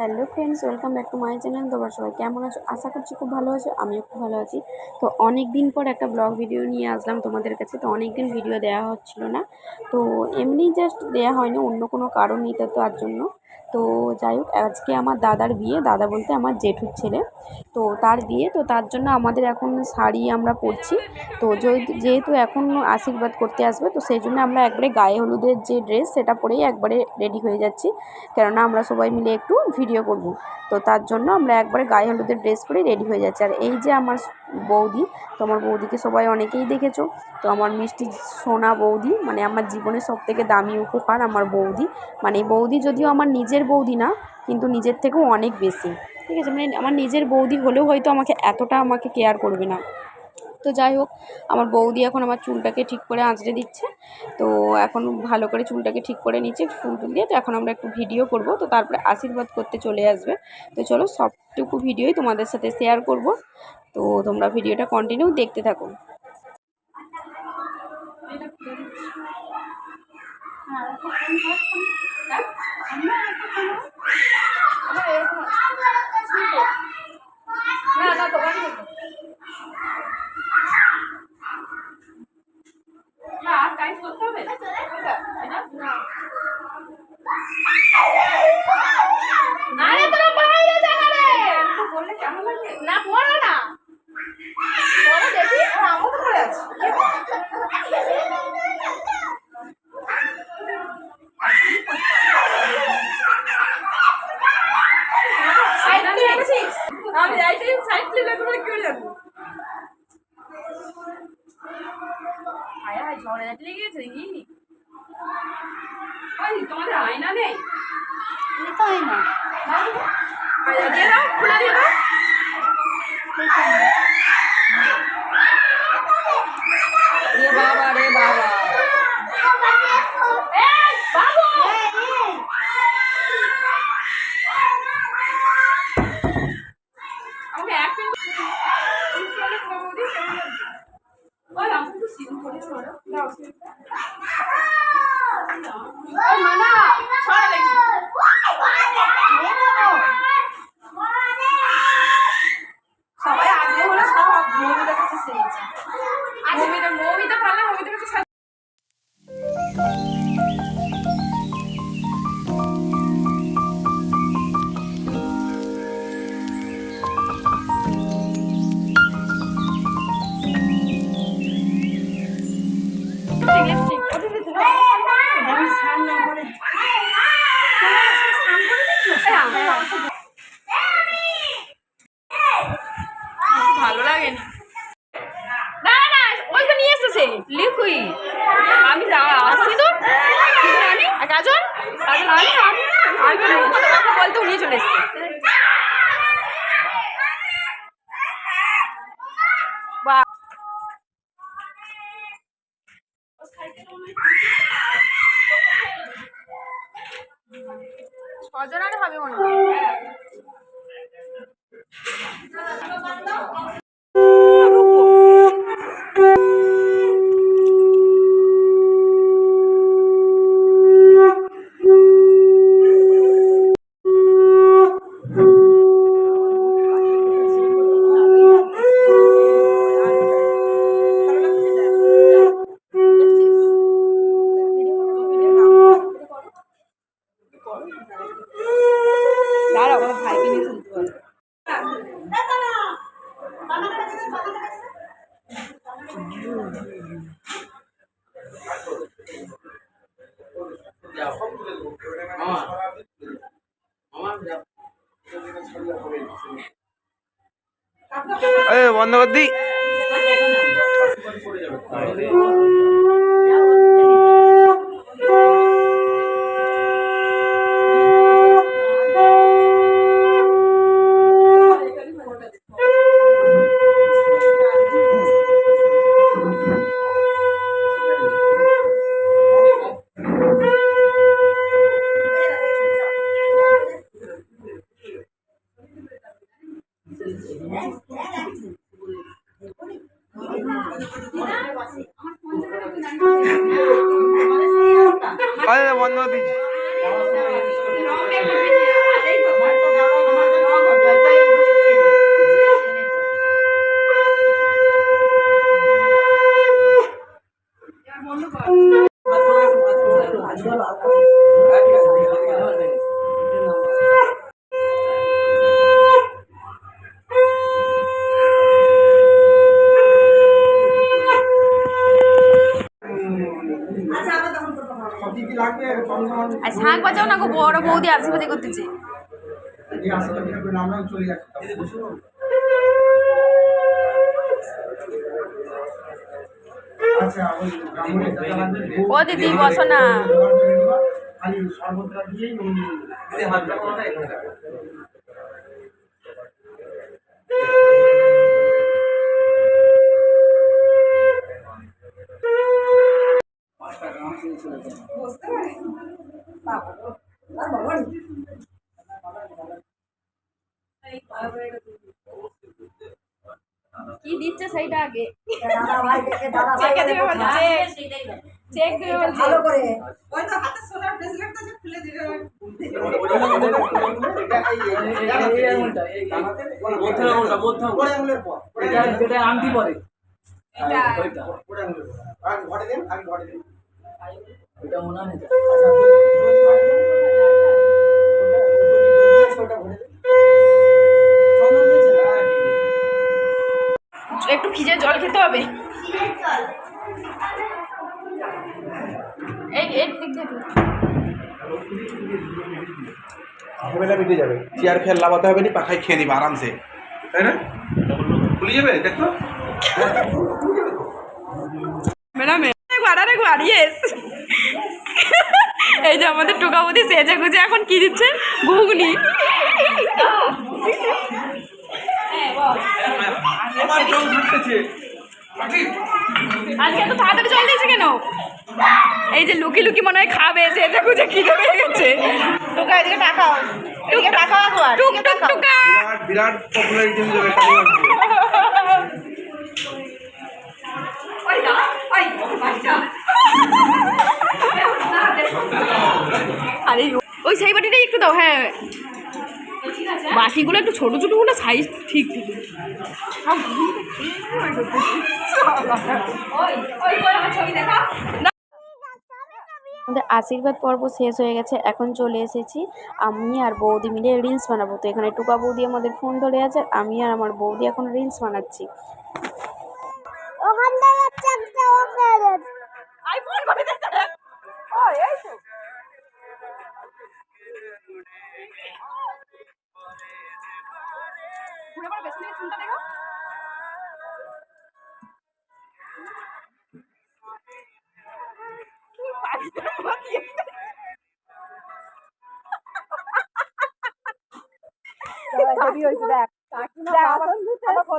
Hello friends, welcome back to my channel. তোমার সবাই কেমন আছো? আশা করছি খুব ভালো আছো, আমিও খুব ভালো আছি। তো অনেক দিন পর একটা ব্লগ ভিডিও নিয়ে আসলাম তোমাদের কাছে। তো অনেক দিন ভিডিও দেওয়া হচ্ছিল না। তো এমনি জাস্ট দেওয়া হয়নি, অন্য কোনো কারণ নিতে তো তার জন্য। তো যাই হোক, আজকে আমার দাদার বিয়ে। দাদা বলতে আমার জেঠুর ছেলে। তো তার বিয়ে, তো তার জন্য আমাদের এখন শাড়ি আমরা পরছি। তো যেহেতু এখন আশীর্বাদ করতে আসবে, তো সেই জন্য আমরা একবারে গায়ে হলুদের যে ড্রেস সেটা পরেই একবারে রেডি হয়ে যাচ্ছি। কেননা আমরা সবাই মিলে একটু ভিডিও করব। তো তার জন্য আমরা একবারে গায়ে হলুদের ড্রেস পরেই রেডি হয়ে যাচ্ছি। আর এই যে আমার বৌদি। তো আমার বৌদিকে সবাই অনেকেই দেখেছ। তো আমার মিষ্টি সোনা বৌদি মানে আমার জীবনের সব থেকে দামি উপহার আমার বৌদি। মানে বৌদি যদিও আমার নিজের বৌদি না, কিন্তু নিজের থেকেও অনেক বেশি। ঠিক আছে? মানে আমার নিজের বৌদি হলেও হয়তো আমাকে এতটা আমাকে কেয়ার করবে না। তো যাই হোক, আমার বৌদি এখন আমার চুলটাকে ঠিক করে আঁচড়ে দিচ্ছে। তো এখন ভালো করে চুলটাকে ঠিক করে নিচ্ছে, ফুল টুল দিয়ে। তো এখন আমরা একটু ভিডিও করব। তো তারপরে আশীর্বাদ করতে চলে আসবে। তো চলো সবটুকু ভিডিওই তোমাদের সাথে শেয়ার করব। তো তোমরা ভিডিওটা কন্টিনিউ দেখতে থাকো। আরে তোরা বাইরে যা না রে বললে কেমন লাগে না পড়ো না পড়ো দেখি আমও তো পড়ে আছি সাইড দিয়ে গেছিস আমি রাইট সাইড লাগবে বলে কেউ জানব আয় আয় ঝড়ে লেগে গেছে কি ওই তোমাদের আয়না নেই? তো হয় না আয়না দিয়ে দাও খুলে দিয়ে দাও। রে বাবা রে বাবা এই বাবু আমাকে এক মিনিট ওই আমাকে একটু সিন করে দাও মানা ছড়া দেখি সবাই আগে হলো সব মৌমিতার কাছে শিখেছে মৌমিতা মৌমিতা পারলে মৌমিতার কাছে এ বন্ধ কর দি আরে বন্ধ কর দিচ্ছি রং দেখো আর শাঁখ বাজাও না গো বড় বৌদি আশীর্বাদী করতেছে। ও দিদি বসো না। কি দিচ্ছে সেইটা আগে চেকে দেবে বলছে চেক দেবে বলছে যেটা আংটি পরে এটা ওইটা মনে হয় না। একটু ভিজে জল খেতে হবে। ঝামেলা মিটে যাবে। চেয়ার হবে না পাখায় খেয়ে নিবে আরামসে। তাই না? খুলে যাবে দেখো ম্যাডাম এই যে আমাদের টোকা বুদ্ধি সেজে গুজে এখন কি দিচ্ছে? ঘুগনি। আমার জল ঘাটতেছে আজকে এত তাড়াতাড়ি জল দিয়েছে কেন? এই যে লুকি লুকি মনে হয় খাবে সেজে গুজে খিদে পেয়ে গেছে। টুকা এদিকে টাকাও এদিকে টাকাও একবার টুক টুক টুকা। বিরাট বিরাট পপুলারিটি হয়ে। আরে ওই সেই বাটিটাই একটু দাও হ্যাঁ। বাটিগুলো একটু ছোটো ছোটো হলে সাইজ ঠিক ঠিক। আমাদের আশীর্বাদ পর্ব শেষ হয়ে গেছে এখন চলে এসেছি। আমি আর বৌদি মিলে রিলস বানাবো। তো এখানে টুকা বৌদি আমাদের ফোন ধরে আছে আর আমি আর আমার বৌদি এখন রিলস বানাচ্ছি। আইফোন করে দিচ্ছে রে হয়েছে দেখো।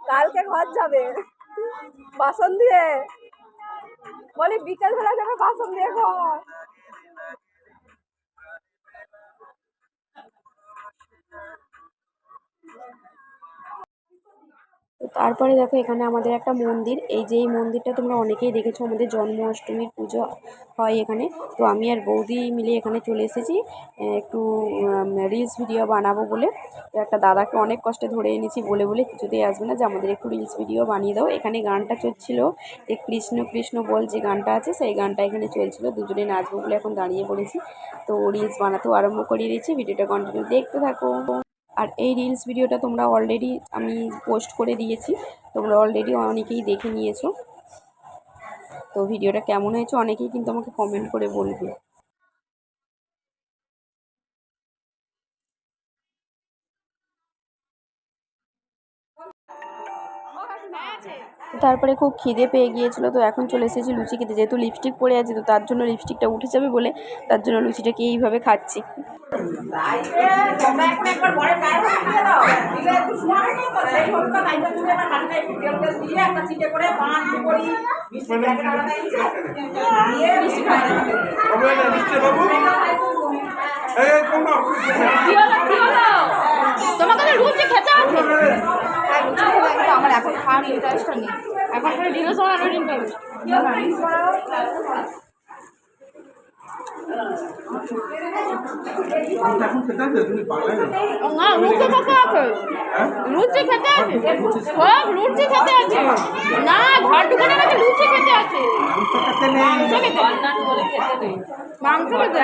কালকে ঘর যাবে। বাসন দিয়ে। বলি বিকেল বেলা যাবে বাসন দিয়ে ঘর। তারপরে দেখো এখানে আমাদের একটা মন্দির। এই যে এই মন্দিরটা তোমরা অনেকেই দেখেছ, আমাদের জন্মাষ্টমীর পুজো হয় এখানে। তো আমি আর বৌদি মিলে এখানে চলে এসেছি। একটু রিলস ভিডিও বানাবো বলে। একটা দাদাকে অনেক কষ্টে ধরে এনেছি বলে বলে কিছুতেই আসবে না। যে আমাদের একটু রিলস ভিডিও বানিয়ে দাও। এখানে গানটা চলছিল। যে কৃষ্ণ কৃষ্ণ বল যে গানটা আছে, সেই গানটা এখানে চলছিল। দুজনে নাচবো বলে এখন দাঁড়িয়ে পড়েছি। তো রিলস বানাতেও আরম্ভ করিয়ে দিয়েছি। ভিডিওটা কন্টিনিউ দেখতে থাকো। আর এই রিলস ভিডিওটা তোমরা অলরেডি আমি পোস্ট করে দিয়েছি, তোমরা অলরেডি অনেকেই দেখে নিয়েছো। তো ভিডিওটা কেমন হয়েছে অনেকেই কিন্তু আমাকে কমেন্ট করে বলবে। তারপরে খুব খিদে পেয়ে গিয়েছিল তো এখন চলে এসেছি লুচি খেতে। যেহেতু লিপস্টিক পরে আছে তো তার জন্য লিপস্টিকটা উঠে যাবে বলে তার জন্য লুচিটাকে এইভাবে খাচ্ছি। হবে। না নিচ্ছে বাবু আমার এখন খাওয়ার ইন্টারেস্টটা নেই। এখন রিলস বানানোর ইন্টারেস্ট না। না খেতে আছে লুচি খেতে আছে। সব লুচি খেতে আছে। না ঘর দোকানে নাকি লুচি খেতে আছে। মাংস খেতে খেতে নেই। মাংস খেতে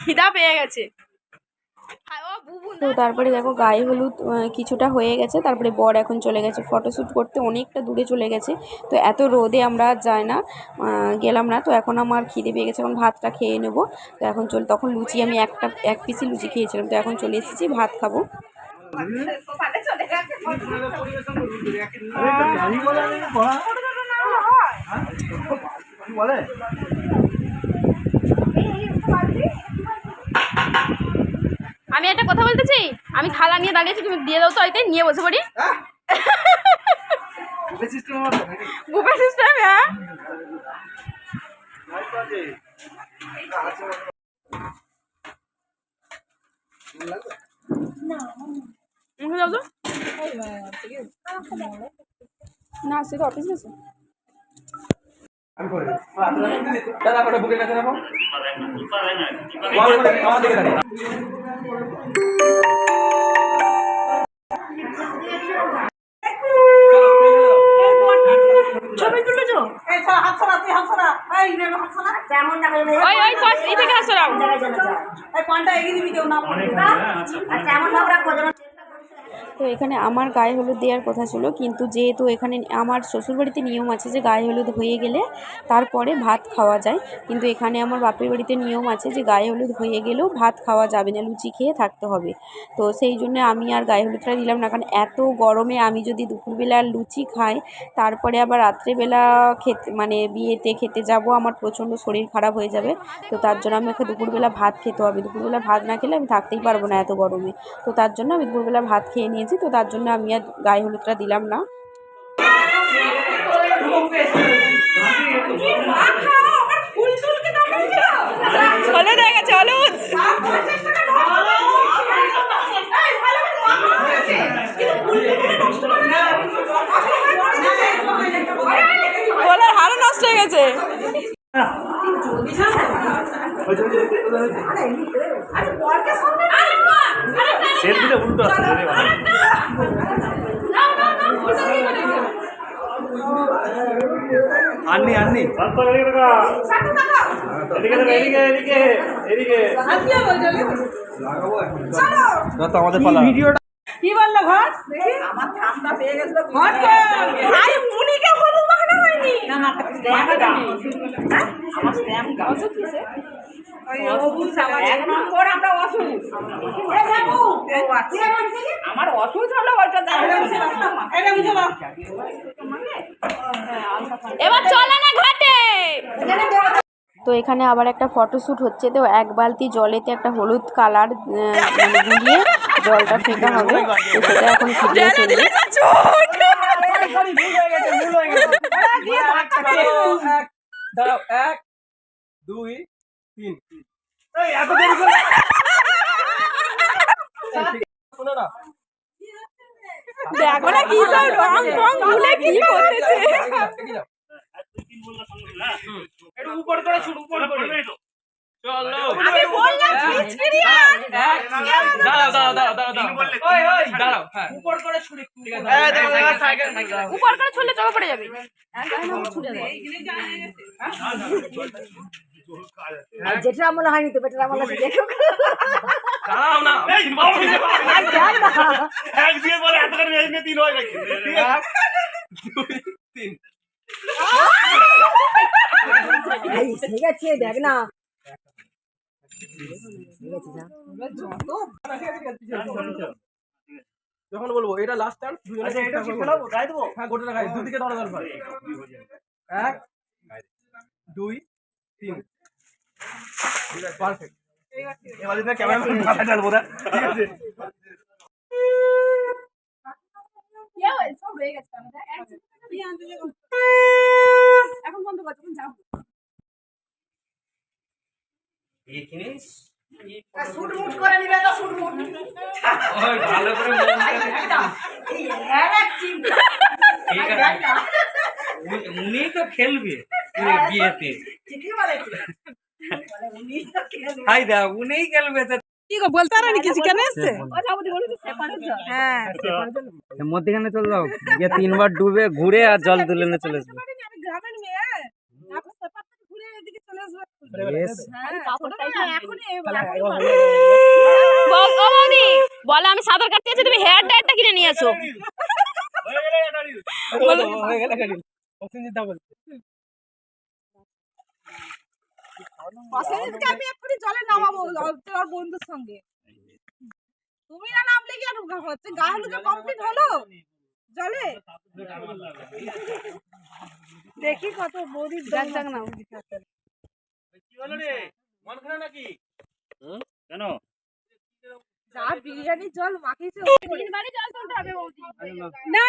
খিদা পেয়ে গেছে। তো তারপরে দেখো গায়ে হলুদ কিছুটা হয়ে গেছে। তারপরে বর এখন চলে গেছে ফটোশ্যুট করতে, অনেকটা দূরে চলে গেছে। তো এত রোদে আমরা যাই না গেলাম না। তো এখন আমার খিদে পেয়ে গেছে, এখন ভাতটা খেয়ে নেব। তো এখন চল, তখন লুচি আমি একটা, এক পিসি লুচি খেয়েছিলাম। তো এখন চলে এসেছি, ভাত খাব। আমি একটা কথা বলতেছি আমি থালা নিয়ে দাঁড়িয়েছি তুমি দিয়ে দাও তো ওইটাই নিয়ে বসে পড়ি। বুফে সিস্টেম হ্যাঁ? মুখে দাও তো। না সে তো অফিস গেছে। আমি করে দিই। দাদা ওটা বুকের কাছে রাখো আমার দিকে দাঁড়িয়ে। ওই ওই পাশ এই থেকে হাসো রাও তো এখানে আমার গায়ে হলুদ দেওয়ার কথা ছিল। কিন্তু যেহেতু এখানে আমার শ্বশুরবাড়িতে নিয়ম আছে যে গায়ে হলুদ হয়ে গেলে তারপরে ভাত খাওয়া যায়। কিন্তু এখানে আমার বাপের বাড়িতে নিয়ম আছে যে গায়ে হলুদ হয়ে গেলেও ভাত খাওয়া যাবে না, লুচি খেয়ে থাকতে হবে। তো সেই জন্য আমি আর গায়ে হলুদটা দিলাম না, কারণ এত গরমে আমি যদি দুপুরবেলা লুচি খাই, তারপরে আবার রাত্রেবেলা খেতে মানে বিয়েতে খেতে যাব, আমার প্রচণ্ড শরীর খারাপ হয়ে যাবে। তো তার জন্য আমাকে দুপুরবেলা ভাত খেতে হবে। দুপুরবেলা ভাত না খেলে আমি থাকতেই পারব না এত গরমে। তো তার জন্য আমি দুপুরবেলা ভাত খেয়ে নিয়েছি তো তার জন্য আমি আর গায়ে হলুদটা দিলাম না হলুদ হয়ে গেছে হলুদ হারও নষ্ট হয়ে গেছে আননি আননি। তো আমাদের পালা। ভিডিওটা কি বলল ঘর আমার ঠান্ডা পেয়ে গেছিল ঘর হ্যাঁ? আমার স্ট্যাম্প কিসে অসুখ হলো ওইটা এবার চলে না ঘাটে। তো এখানে আবার একটা ফটোশ্যুট হচ্ছে। তো এক বালতি জলেতে একটা হলুদ কালার মানে গুলিয়ে জলটা ফেঁকা হবে। তো সেটা এখন ফুটিয়ে ফেলবে দাঁড়াও এক দুই তিন এত দেরি করে শোনো না দেখো না কি সব রং ফং ভুলে কি করতেছে একটু উপর করে উপর করে চলো। আমি বললাম খিচখিরিয়ান দাঁড়াও দাঁড়াও দাঁড়াও দাঁড়াও ওই ওই। দাঁড়াও হ্যাঁ। উপর করে শুরু ঠিক আছে এই দেখো সাইকেল সাইকেল উপর করে ছুলে চোখে পড়ে যাবে। যেটা আমলা হয়নি তো বেটার আমলা দেখো। দাঁড়াও না এক দিয়ে বলে এত করে এই নিয়ে তিন হয়ে তিন। ঠিক আছে দেখ না। যখন বলব এটা লাস্ট টাইম আচ্ছা এটা কি ফেলাবো গাই দেবো? হ্যাঁ গোটা গাই দুদিকে ধরা দরকার। এক দুই তিন। পারফেক্ট এবার যদি ক্যামেরা মাথা ডালবো না। ঠিক আছে। এখন বন্ধ কর তখন যাও ওই ভালো করে ঠিক আছে। উনি তো খেলবে বিয়েতে। হাই দা উনিই খেলবে কি গো বলতে কিছু? কেন এসছে? হ্যাঁ মধ্যখানে চলে যাও। গিয়ে তিনবার ডুবে ঘুরে আর জল তুলে নিয়ে চলে আসবে। গ্রামের মেয়ে আপনি সেপার থেকে ঘুরে এদিকে চলে আসবে বেশ হ্যাঁ, এখনই বৌ- ও বৌদি বলে। আমি সাঁতার কাটতে আছি তুমি হেয়ার ড্রায়ারটা কিনে নিয়ে হয়ে। হয়ে অসিতকে আমি এক্ষুনি জলে নামাবো তোর বন্ধুর সঙ্গে। তুমি না নামলে কি আর হচ্ছে? গা হলুদ কমপ্লিট হলো। জলে? দেখি কত বৌদির দেখ দেখ না হলো রে? মন খারাপ নাকি? কেন? যা বিরিয়ানি জল মাখিয়েছে জল তুলতে হবে বৌদি। না।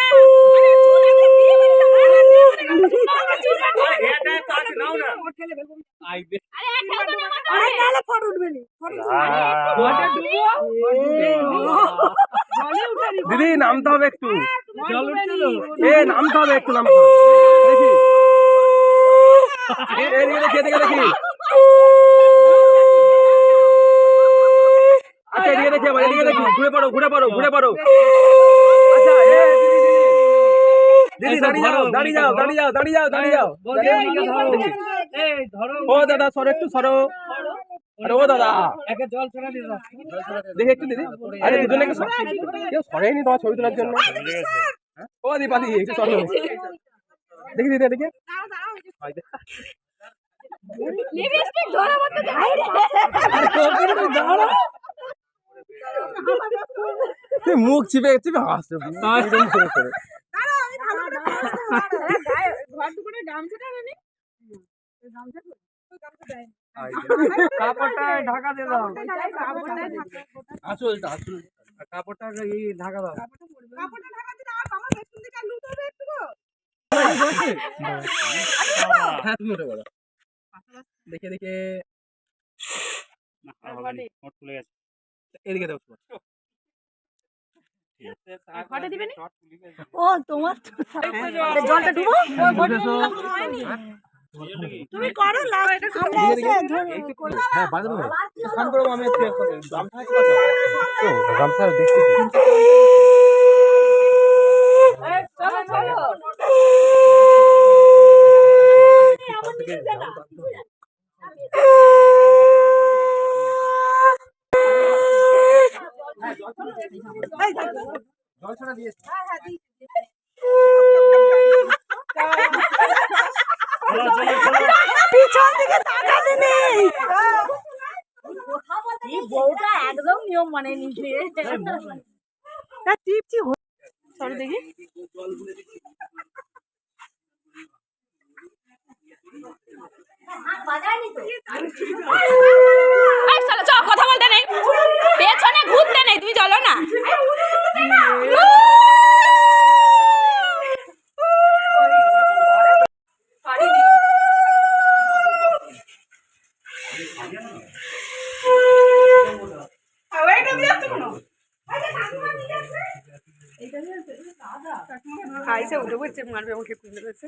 দিদি নামতে হবে একটু। এ নামতে হবে একটু নামতে হবে। দেখি। দেখি দেখি। আচ্ছা এদিকে দেখি আবার এদিকে দেখি। ঘুরে পড়ো ঘুরে পড়ো ঘুরে পড়ো। আচ্ছা দিদি দিদি। দাঁড়িয়ে যাও দাঁড়িয়ে যাও দাঁড়িয়ে যাও দাঁড়িয়ে যাও দাঁড়িয়ে যাও। ও দাদা সরো একটু সরো। আরে ও দাদা। দেখি একটু দিদি। আরে দুজনে সর- কেউ সরেনি তোমার ছবি তোলার জন্য। ও দীপাদি একটু সরো। দেখি দিদি এদিকে। লিপস্টিক ধরা মতো যাই রে। তুই মুখ চিপে চিপে হাসছে একদম করে। কাপড়টা ঢাকা দিয়ে দাও কাপড়টা এই ঢাকা দাও কাপড়টা ঢাকা দিলে আর আমার পেছন দিকে আর একটু হ্যাঁ তুমি ওটা করো দেখে দেখে এদিকে? ও তোমার জলটা ডুবো তুমি করো লাস্ট আমরা এসে হ্যাঁ বাঁধবো স্নান করব আমি একটু একসাথে। গামছা আছে তো? ও, গামছা দেখছি তো। চলো চলো জল ছাড়া দিয়ে পিছন দিকে তাকাতে নেই বউটা একদম নিয়ম মানে নিয়ে টিপছি চলো দেখি এই চলো চলো কথা বলতে নেই পেছনে ঘুরতে নেই তুমি চলো না? খাইছে উঠে বলছে মারবে আমাকে খুঁজে পেয়েছে